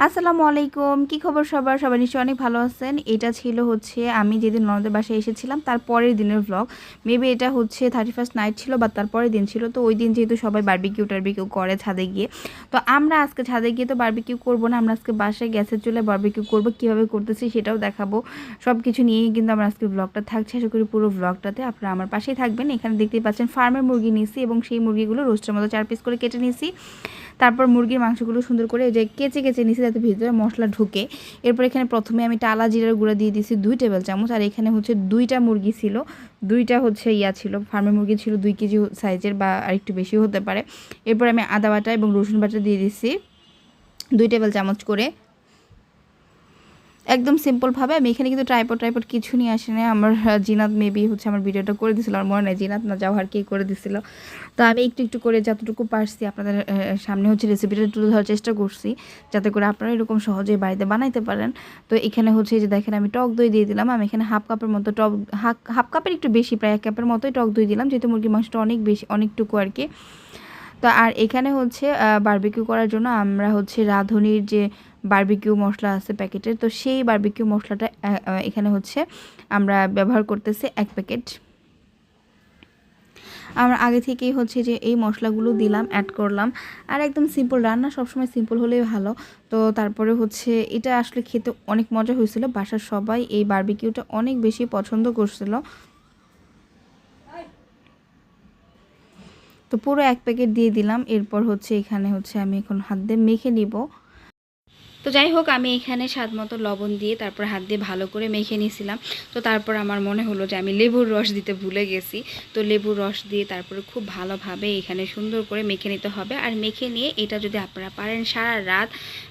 আসসালামু আলাইকুম। কি খবর সবার? সবাই নিশ্চয়ই অনেক ভালো আছেন। এটা ছিল হচ্ছে আমি যেদিন ননদের বাসায় এসেছিলাম, তার পরের দিনের ব্লগ মেবি এটা হচ্ছে থার্টি ফার্স্ট নাইট ছিল বা তার পরের দিন ছিল। তো ওই দিন যেহেতু সবাই বারবিকিউ টারবিকিউ করে ছাদে গিয়ে। তো আমরা আজকে ছাদে গিয়ে তো বারবিকিউ করব না, আমরা আজকে বাসায় গ্যাসের চুলে বারবিকিউ করব, কীভাবে করতেছি সেটাও দেখাবো। সব কিছু নিয়েই কিন্তু আমার আজকে ব্লগটা থাকছে। আশা করি পুরো ব্লগটাতে আপনারা আমার পাশেই থাকবেন। এখানে দেখতেই পাচ্ছেন ফার্মের মুরগি নিয়েছি এবং সেই মুরগিগুলো রোস্টের মতো চার পিস করে কেটে নিয়েছি। তারপর মুরগির মাংসগুলো সুন্দর করে যে কেচে কেচে নিচে যাতে ভিতরে মশলা ঢুকে। এরপর এখানে প্রথমে আমি টালা জিরার গুঁড়া দিয়ে দিয়েছি দুই টেবিল চামচ, আর এখানে হচ্ছে দুইটা মুরগি ছিল, দুইটা হচ্ছে ইয়া ছিল ফার্মের মুরগি ছিল দুই কেজি সাইজের বা আরেকটু বেশি হতে পারে। এরপর আমি আদা বাটা এবং রসুন বাটা দিয়ে দিয়েছি, দুই টেবিল চামচ করে একদম সিম্পলভাবে আমি এখানে কিন্তু ট্রাইপড ট্রাইপড কিছু নিয়ে আসি না আমার জিনাত মেবি হচ্ছে আমার ভিডিওটা করে দিছিল আমার মনে নেই জিনাত না যাওয়ার কে করে দিছিল। তো আমি একটু একটু করে যতটুকু পারছি আপনাদের সামনে হচ্ছে রেসিপিটা তুলে ধরার চেষ্টা করছি, যাতে করে আপনারা এরকম সহজেই বাড়িতে বানাইতে পারেন। তো এখানে হচ্ছে যে দেখেন আমি টক দই দিয়ে দিলাম, আমি এখানে হাফ কাপের মতো টক হাফ কাপের একটু বেশি, প্রায় এক কাপের মতোই টক দই দিলাম, যেহেতু মুরগি মাংসটা অনেক বেশি, অনেকটুকু আর কি। তো আর এখানে হচ্ছে বারবিকিউ করার জন্য আমরা হচ্ছে রাঁধুনির যে বারবিকিউ মশলা আছে প্যাকেটের। তো সেই বারবিকিউ মশলাটা এখানে হচ্ছে আমরা ব্যবহার করতেছি এক প্যাকেট। আমরা আগে থেকেই হচ্ছে যে এই মশলাগুলো দিলাম অ্যাড করলাম। আর একদম সিম্পল রান্না সবসময় সিম্পল হলেই ভালো। তো তারপরে হচ্ছে এটা আসলে খেতে অনেক মজা হয়েছিল। বাসার সবাই এই বারবিকিউটা অনেক বেশি পছন্দ করছিল। তো পুরো এক প্যাকেট দিয়ে দিলাম। এরপর হচ্ছে এখানে হচ্ছে আমি এখন হাত দিয়ে মেখে নিব। তো যাই হোক আমি এখানে স্বাদ মতো লবণ দিয়ে তারপর হাত দিয়ে ভালো করে মেখে নিয়েছিলাম তো তারপর আমার মনে হলো যে আমি লেবুর রস দিতে ভুলে গেছি। তো লেবুর রস দিয়ে তারপরে খুব ভালোভাবে এখানে সুন্দর করে মেখে নিতে হবে। আর মেখে নিয়ে এটা যদি আপনারা পারেন সারা রাত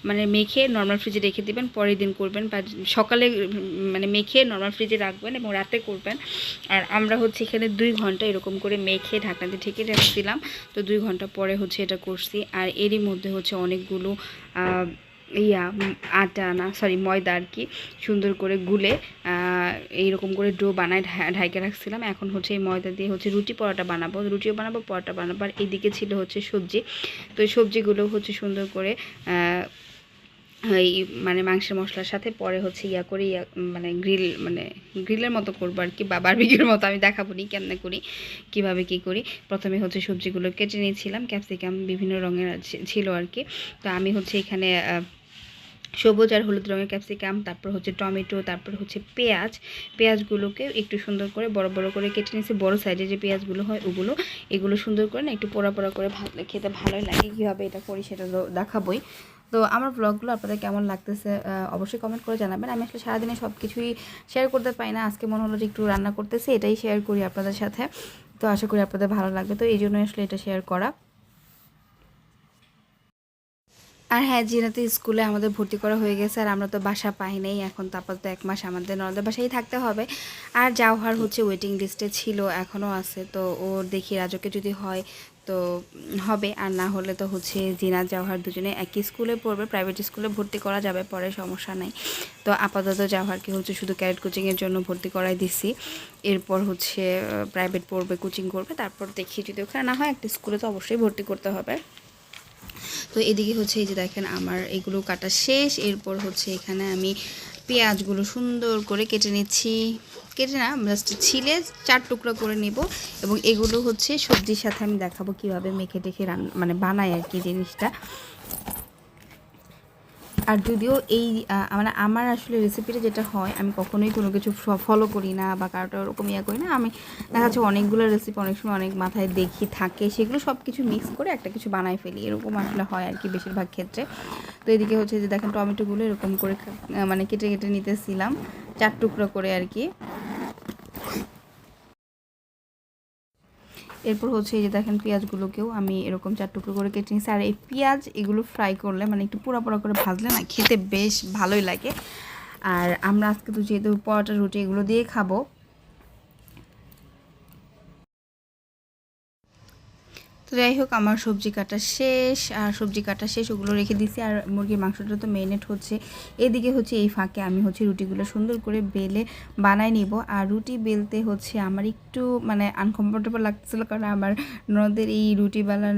মানে মেখে নর্মাল ফ্রিজে রেখে দিবেন, পরের দিন করবেন বা সকালে মানে মেখে নর্মাল ফ্রিজে রাখবেন এবং রাতে করবেন। আর আমরা হচ্ছে এখানে দুই ঘণ্টা এরকম করে মেখে ঢাকনা দিয়ে ঢেকে রাখছিলাম। তো দুই ঘণ্টা পরে হচ্ছে এটা করছি। আর এরই মধ্যে হচ্ছে অনেকগুলো ইয়া, আটা না সরি ময়দা আর কি, সুন্দর করে গুলে এইরকম করে ডো বানায় ঢাইকে রাখছিলাম। এখন হচ্ছে এই ময়দা দিয়ে হচ্ছে রুটি পরোটা বানাবো। রুটিও বানাবো, পরোটা বানাবো। আর এইদিকে ছিল হচ্ছে সবজি। তো এই সবজিগুলো হচ্ছে সুন্দর করে এই মানে মাংসের মশলার সাথে পরে হচ্ছে ইয়া করে ইয়া মানে গ্রিল মানে গ্রিলের মতো করব আর কি, বা বারবিকিউর মতো। আমি দেখাবো নি কেমনে করি, কীভাবে কি করি। প্রথমে হচ্ছে সবজিগুলো কেটে নিয়েছিলাম। ক্যাপসিকাম বিভিন্ন রঙের ছিল আর কি। তো আমি হচ্ছে এখানে সবুজ আর হলুদ রঙের ক্যাপসিকাম, তারপর হচ্ছে টমেটো, তারপর হচ্ছে পেঁয়াজ। পেঁয়াজগুলোকে একটু সুন্দর করে, বড় বড় করে কেটে নিয়েছি। বড় সাইজে যে পেঁয়াজগুলো হয়, ওগুলো, এগুলো সুন্দর করে না একটু পোড়া পোড়া করে ভাত খেতে ভালোই লাগে। কীভাবে এটা করি সেটা তো দেখাবই। তো আমার ব্লগগুলো আপনাদের কেমন লাগতেছে অবশ্যই কমেন্ট করে জানাবেন। আমি আসলে সারাদিনে সব কিছুই শেয়ার করতে পারি না। আজকে মনে হলো যে একটু রান্না করতেছি, এটাই শেয়ার করি আপনাদের সাথে। তো আশা করি আপনাদের ভালো লাগবে। তো এই জন্যই আসলে এটা শেয়ার করা। আর হ্যাঁ জিনাতে স্কুলে আমাদের ভর্তি করা হয়ে গেছে আর আমরা তো বাসা পাই নাই। এখন তো এক মাস আমাদের ননদের বাসায় থাকতে হবে। আর যাওয়ার হচ্ছে ওয়েটিং লিস্টে ছিল এখনও আছে। তো ওর দেখি রাজকে যদি হয় তো হবে। আর না হলে তো হচ্ছে জিনাত জাওহার দুজনে একই স্কুলে পড়বে প্রাইভেট স্কুলে ভর্তি করা যাবে, পরে সমস্যা নাই। তো আপাতত জাওহারকে হচ্ছে শুধু ক্যারেট কোচিংয়ের জন্য ভর্তি করাই দিছি। এরপর হচ্ছে প্রাইভেট পড়বে কোচিং করবে। তারপর দেখি যদি ওখানে না হয়, একটা স্কুলে তো অবশ্যই ভর্তি করতে হবে। তো এদিকে হচ্ছে এই যে দেখেন আমার এগুলো কাটা শেষ। এরপর হচ্ছে এখানে আমি পেঁয়াজগুলো সুন্দর করে কেটে নিচ্ছি। কেটে না জাস্ট ছিলে চার টুকরা করে নেব এবং এগুলো হচ্ছে সবজির সাথে আমি দেখাবো কীভাবে মেখে টেখে রান্না মানে বানাই আর কি জিনিসটা। আর যদিও এই মানে আমার আসলে রেসিপিটা যেটা হয়, আমি কখনোই কোনো কিছু ফলো করি না বা কারোটা ওরকম ইয়ে করি না। আমি দেখা যাচ্ছে অনেকগুলো রেসিপি অনেক সময় অনেক মাথায় দেখি থাকে, সেগুলো সব কিছু মিক্স করে একটা কিছু বানায় ফেলি। এরকম আসলে হয় আর কি বেশিরভাগ ক্ষেত্রে। তো এদিকে হচ্ছে যে দেখেন টমেটোগুলো এরকম করে মানে কেটে কেটে নিতেছিলাম, চার টুকরো করে আর কি। এরপর হচ্ছে এই যে দেখেন পেঁয়াজগুলোকেও আমি এরকম চার টুকরো করে কেটে নিয়েছি। আর এই পেঁয়াজ এগুলো ফ্রাই করলে মানে একটু পোড়া পোড়া করে ভাজলে না খেতে বেশ ভালোই লাগে। আর আমরা আজকে তো যেহেতু পরোটা, রুটি এগুলো দিয়ে খাব তো যাই হোক, আমার সবজি কাটা শেষ, আর সবজি কাটা শেষ, ওগুলো রেখে দিছি আর মুরগির মাংসটা তো মেরিনেট হচ্ছে। এদিকে হচ্ছে এই ফাঁকে আমি হচ্ছে রুটিগুলো সুন্দর করে বেলে বানাই নিব। আর রুটি বেলতে হচ্ছে আমার একটু মানে আনকমফোর্টেবল লাগতেছিল কারণ আমার নদের এই রুটি বেলার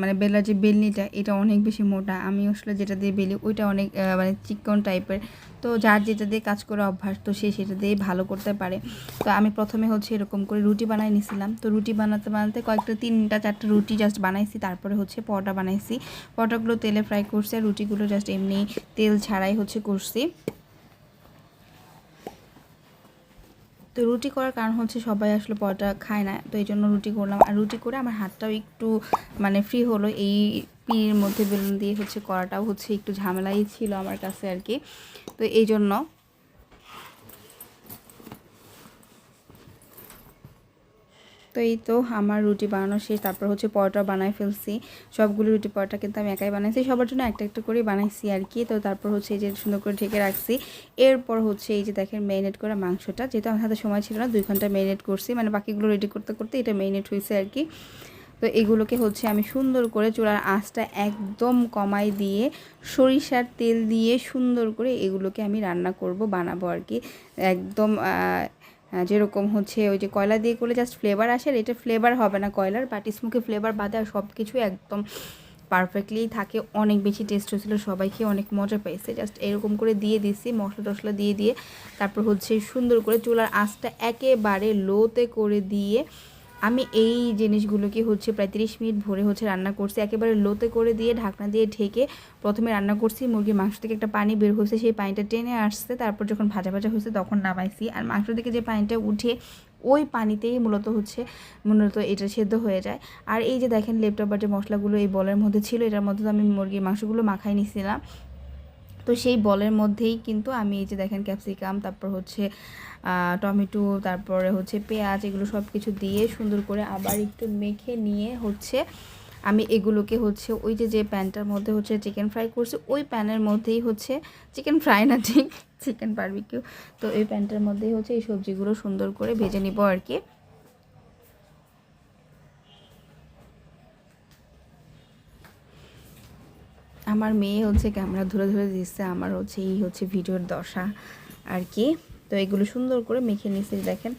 মানে বেলার যে বেলনিটা, এটা অনেক বেশি মোটা। আমি আসলে যেটা দিয়ে বেলি, ওইটা অনেক মানে চিকন টাইপের তো যার যেটা দিয়ে কাজ করে অভ্যাস, তো সে সেটা দিয়ে ভালো করতে পারে। তো আমি প্রথমে হচ্ছে এরকম করে রুটি বানাই নিছিলাম। তো রুটি বানাতে বানাতে কয়েকটা তিনটা চারটা রুটি জাস্ট বানাইছি, তারপরে হচ্ছে পরোটা বানাইছি। পরোটাগুলো তেলে ফ্রাই করছি আর রুটিগুলো জাস্ট এমনি তেল ছাড়াই হচ্ছে করছি। তো রুটি করার কারণ হচ্ছে সবাই আসলে পরোটা খায় না, তো এই জন্য রুটি করলাম। আর রুটি করে আমার হাতটাও একটু মানে ফ্রি হলো এই পিঁড়ির মধ্যে বেলুন দিয়ে হচ্ছে করাটাও হচ্ছে একটু ঝামেলাই ছিল আমার কাছে আর কি। তো এই জন্য তো এই তো আমার রুটি বানানো শেষ, তারপর হচ্ছে পরোটা বানাই ফেলছি। সবগুলো রুটি পরোটা কিন্তু আমি একাই বানাইছি, সবার জন্য একটা একটা করে বানাইছি আর কি। তো তারপর হচ্ছে এই যে সুন্দর করে ঢেকে রাখছি। এরপর হচ্ছে এই যে দেখেন ম্যারিনেট করা মাংসটা, যেহেতু আমার হাতে সময় ছিল না, দুই ঘণ্টা ম্যারিনেট করছি মানে বাকিগুলো রেডি করতে করতে এটা ম্যারিনেট হয়েছে আর কি। তো এগুলোকে হচ্ছে আমি সুন্দর করে চুলার আঁচটা একদম কমাই দিয়ে সরিষার তেল দিয়ে সুন্দর করে এগুলোকে আমি রান্না করব, বানাবো আর কি। একদম যেরকম হচ্ছে ওই যে কয়লা দিয়ে করলে জাস্ট ফ্লেভার আসে আর এটা ফ্লেভার হবে না কয়লার বাট স্মোকে ফ্লেভার বাদে আর সব কিছু একদম পারফেক্টলি থাকে। অনেক বেশি টেস্ট হয়েছিল, সবাই খেয়ে অনেক মজা পেয়েছে। জাস্ট এরকম করে দিয়ে দিছি, মশলা টশলা দিয়ে দিয়ে। তারপর হচ্ছে সুন্দর করে চুলার আঁচটা একেবারে লোতে করে দিয়ে আমি এই জিনিসগুলোকে হচ্ছে প্রায় তিরিশ মিনিট ভরে হচ্ছে রান্না করছি। একেবারে লোতে করে দিয়ে ঢাকনা দিয়ে ঢেকে প্রথমে রান্না করছি। মুরগির মাংস থেকে একটা পানি বের হয়েছে, সেই পানিটা টেনে আসছে। তারপর যখন ভাজা ভাজা হয়েছে তখন নামাইছি। আর মাংস থেকে যে পানিটা উঠে ওই পানিতেই মূলত হচ্ছে, মূলত এটা সেদ্ধ হয়ে যায়। আর এই যে দেখেন লেপটপ বা যে মশলাগুলো এই বলের মধ্যে ছিল, এটার মধ্যে তো আমি মুরগির মাংসগুলো মাখাই নিছিলাম। তো সেই বলের মধ্যেই কিন্তু আমি এই যে দেখেন ক্যাপসিকাম, তারপর হচ্ছে টমেটো, তারপরে হচ্ছে পেঁয়াজ, এগুলো সব কিছু দিয়ে সুন্দর করে আবার একটু মেখে নিয়ে হচ্ছে আমি এগুলোকে হচ্ছে ওই যে যে প্যানটার মধ্যে হচ্ছে চিকেন ফ্রাই করছি, ওই প্যানের মধ্যেই হচ্ছে চিকেন ফ্রাই না, ঠিক? Chicken barbecue. তো এই প্যানটার মধ্যেই হচ্ছে এই সবজিগুলো সুন্দর করে ভেজে নিব আর কি। আমার মেয়ে হচ্ছে ক্যামেরা ধরে ধরে দিচ্ছে আমার হচ্ছে এই হচ্ছে ভিডিওর দশা আর কি। তো এগুলো সুন্দর করে মেখে নিয়েছি, দেখেন।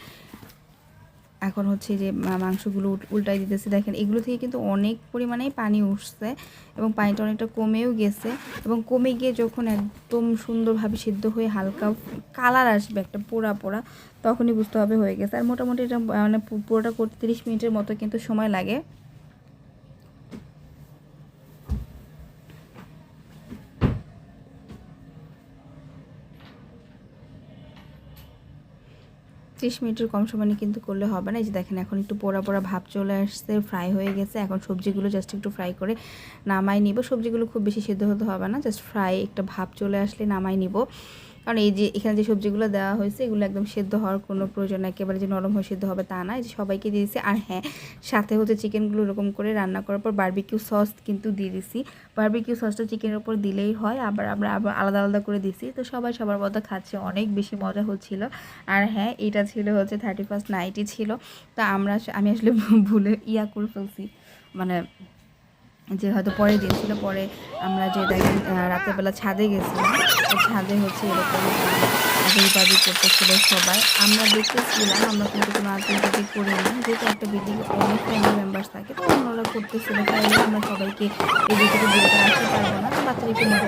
এখন হচ্ছে যে মাংসগুলো উল- উল্টাই দিতেছি, দেখেন। এগুলো থেকে কিন্তু অনেক পরিমাণেই পানি উঠছে এবং পানিটা অনেকটা কমেও গেছে এবং কমে গিয়ে যখন একদম সুন্দরভাবে সিদ্ধ হয়ে হালকা কালার আসবে, একটা পোড়া পোড়া, তখনই বুঝতে হবে হয়ে গেছে। আর মোটামুটি এটা মানে পু- পুরোটা করতে তিরিশ মিনিটের মতো কিন্তু সময় লাগে। ত্রিশ মিনিটের কম সময়ে কিন্তু করলে হবে না। এই যে দেখেন, এখন একটু পোড়া পোড়া ভাব চলে আসছে ফ্রাই হয়ে গেছে। এখন সবজিগুলো জাস্ট একটু ফ্রাই করে নামাই নিব। সবজিগুলো খুব বেশি সেদ্ধ হতে হবে না জাস্ট ফ্রাই একটা ভাব চলে আসলে নামাই নিব। কারণ এই যে এখানে যে সবজিগুলো দেওয়া হয়েছে, এগুলো একদম সেদ্ধ হওয়ার কোনো প্রয়োজন একেবারে যে নরম হয়ে সেদ্ধ হবে তা না। যে সবাইকে দিয়ে দিয়েছি। আর হ্যাঁ সাথে হচ্ছে চিকেনগুলো এরকম করে রান্না করার পর বার্বিকিউ সস কিন্তু দিয়ে দিছি বার্বিকিউ সসটা চিকেনের উপর দিলেই হয়। আবার আমরা আবার আলাদা আলাদা করে দিছি তো সবাই সবার মতো খাচ্ছে। অনেক বেশি মজা হচ্ছিল। আর হ্যাঁ এটা ছিল হচ্ছে থার্টি ফার্স্ট নাইটই ছিল। তা আমরা আমি আসলে ভুলে ইয়া করে ফেলছি। মানে যে হয়তো পরে দিন ছিল পরে আমরা যে রাতের বেলা ছাদে গেছিলাম। ছাদে হচ্ছে এরকম আবির্ভাবি করতেছিল সবাই। আমরা দেখতেছিলাম, আমরা কিন্তু কোনো আত্মীয়তাকে করি না, যেহেতু একটা বিল্ডিং অনেক ফ্যামিলি মেম্বার্স থাকে, তো অন্যরা করতেছিল তাই আমরা সবাইকে এই দিকে বিরত রাখতে পারব না মজা